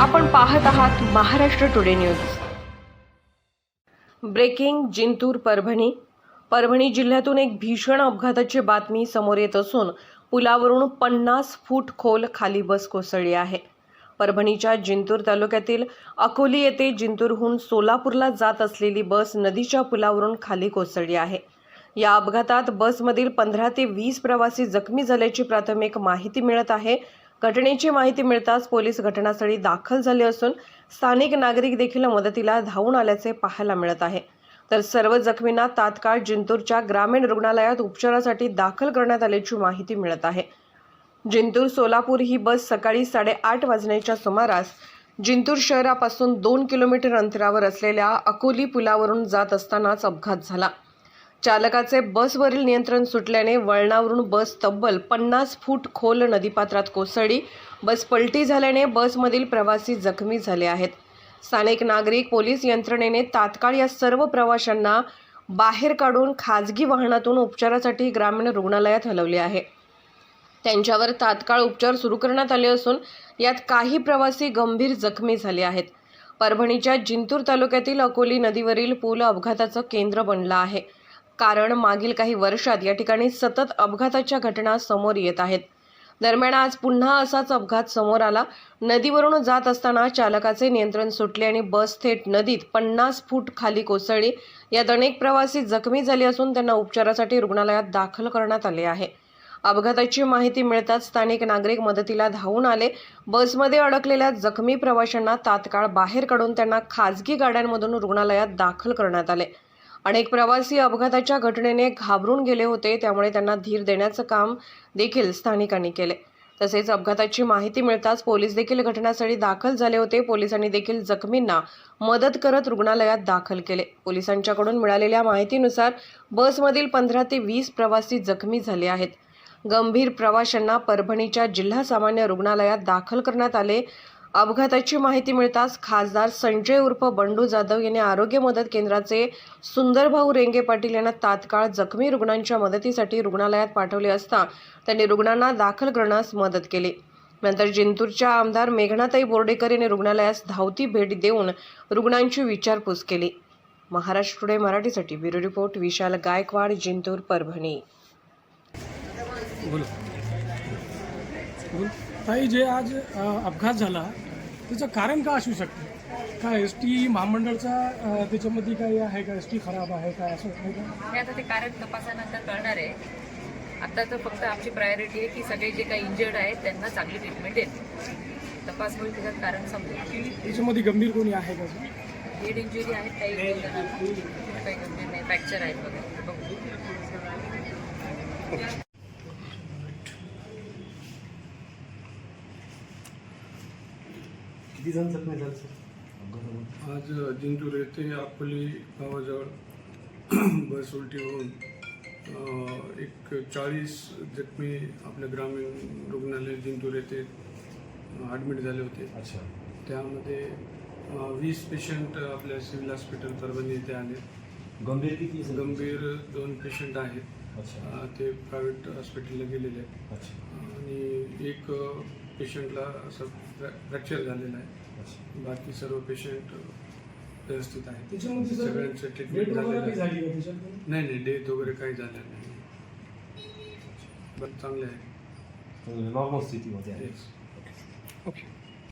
आपण पाहत आहात Maharashtra today news breaking Jintur Parbhani. Parbhani जिल्ह्यातून एक भीषण अपघाताची बातमी समोर येत असून पुलावरून पन्नास फूट खोल खाली बस कोसळली आहे. परभणीच्या जिंतूर तालुक्यातील अकोली येथे जिंतूरहून सोलापूरला जात असलेली बस नदीच्या पुलावरून खाली कोसळली आहे. या अपघातात बसमधील पंधरा ते वीस प्रवासी जखमी झाल्याची प्राथमिक माहिती मिळत आहे. घटनेची माहिती मिळताच पोलीस घटनास्थळी दाखल झाले असून स्थानिक नागरिक देखील मदतीला धावून आल्याचे पाहायला मिळत आहे. तर सर्व जखमींना तात्काळ जिंतूरच्या ग्रामीण रुग्णालयात उपचारासाठी दाखल करण्यात आल्याची माहिती मिळत आहे. जिंतूर सोलापूर ही बस सकाळी साडेआठ वाजण्याच्या सुमारास जिंतूर शहरापासून दोन किलोमीटर अंतरावर असलेल्या अकोली पुलावरून जात असतानाच अपघात झाला. चालकाचे बसवरील नियंत्रण सुटल्याने वळणावरून बस तब्बल पन्नास फूट खोल नदीपात्रात कोसळली. बस पलटी झाल्याने बसमधील प्रवासी जखमी झाले आहेत. स्थानिक नागरिक पोलीस यंत्रणेने तात्काळ या सर्व प्रवाशांना बाहेर काढून खाजगी वाहनातून उपचारासाठी ग्रामीण रुग्णालयात हलवले आहे. त्यांच्यावर तात्काळ उपचार सुरू करण्यात आले असून यात काही प्रवासी गंभीर जखमी झाले आहेत. परभणीच्या जिंतूर तालुक्यातील अकोली नदीवरील पूल अपघाताचं केंद्र बनला आहे. कारण मागील काही वर्षात या ठिकाणी सतत अपघाताच्या घटना समोर येत आहेत. दरम्यान आज पुन्हा असाच अपघात समोर आला. नदीवरून जात असताना चालकाचे नियंत्रण सुटले आणि बस थेट नदीत पन्नास फूट खाली कोसळली. यात अनेक प्रवासी जखमी झाले असून त्यांना उपचारासाठी रुग्णालयात दाखल करण्यात आले आहे. अपघाताची माहिती मिळताच स्थानिक नागरिक मदतीला धावून आले. बसमध्ये अडकलेल्या जखमी प्रवाशांना तात्काळ बाहेर काढून त्यांना खाजगी गाड्यांमधून रुग्णालयात दाखल करण्यात आले. अनेक प्रवासी अपघाताच्या घटनेने घाबरून गेले होते त्यामुळे त्यांना धीर देण्याचं काम देखील स्थानिकांनी केले. तसेच अपघाताची माहिती मिळताच पोलीस देखील घटनास्थळी दाखल झाले होते. पोलिसांनी देखील जखमींना मदत करत रुग्णालयात दाखल केले. पोलिसांच्याकडून मिळालेल्या माहितीनुसार बसमधील पंधरा ते वीस प्रवासी जखमी झाले आहेत. गंभीर प्रवाशांना परभणीच्या जिल्हा सामान्य रुग्णालयात दाखल करण्यात आले. अपघाताची माहिती मिळताच खासदार संजय उर्फ बंडू जाधव यांनी आरोग्य मदत केंद्राचे सुंदरभाऊ रेंगे पाटील यांना तात्काळ जखमी रुग्णांच्या मदतीसाठी रुग्णालयात पाठवले असता त्यांनी रुग्णांना दाखल करण्यास मदत केली. नंतर जिंतूरच्या आमदार मेघनाताई बोर्डेकर यांनी रुग्णालयास धावती भेट देऊन रुग्णांची विचारपूस केली. महाराष्ट्र टुडे मराठीसाठी ब्युरो रिपोर्ट विशाल गायकवाड जिंतूर परभणी. ताई जे आज अपघात झाला त्याचं कारण का असू शकतं? काय एस टी महामंडळचा त्याच्यामध्ये काही आहे का? एस टी खराब आहे का? असं आहे का? आता ते कारण तपासानंतर कळणार आहे. आता तर फक्त आमची प्रायोरिटी आहे की सगळे जे काही इंजर्ड आहेत त्यांना चांगली ट्रीटमेंट देते तपास होईल त्याच्यात कारण समजेल. त्याच्यामध्ये गंभीर कोणी आहे का? हेड इंजुरी आहेत काही काही गंभीर नाही फ्रॅक्चर आहेत वगैरे ते बघू किती जण जखमी झाले सर? आज जिंतूर येथे अकोली गावाजवळ बस उलटी होऊन एक चाळीस जखमी आपल्या ग्रामीण रुग्णालय जिंतूर येथे ॲडमिट झाले होते. अच्छा. त्यामध्ये वीस पेशंट आपल्या सिव्हिल हॉस्पिटल परभणी येथे आले. गंभीर किती गंभीर दोन पेशंट आहेत. ते प्रायव्हेट हॉस्पिटलला गेलेले आहेत. अच्छा. आणि एक पेशंटला असं फ्रॅ फ्रॅक्चर झालेलं आहे. बाकी सर्व पेशंट व्यवस्थित आहेत. त्याच्यामध्ये सर सगळ्यांचं ट्रीटमेंट वगैरे झालेलं काही आहे झाली का त्याच्यात नाही नाही डेथ वगैरे काही झालं नाही. बरं चांगले आहे. नॉर्मल स्थितीमध्ये आहे. ओके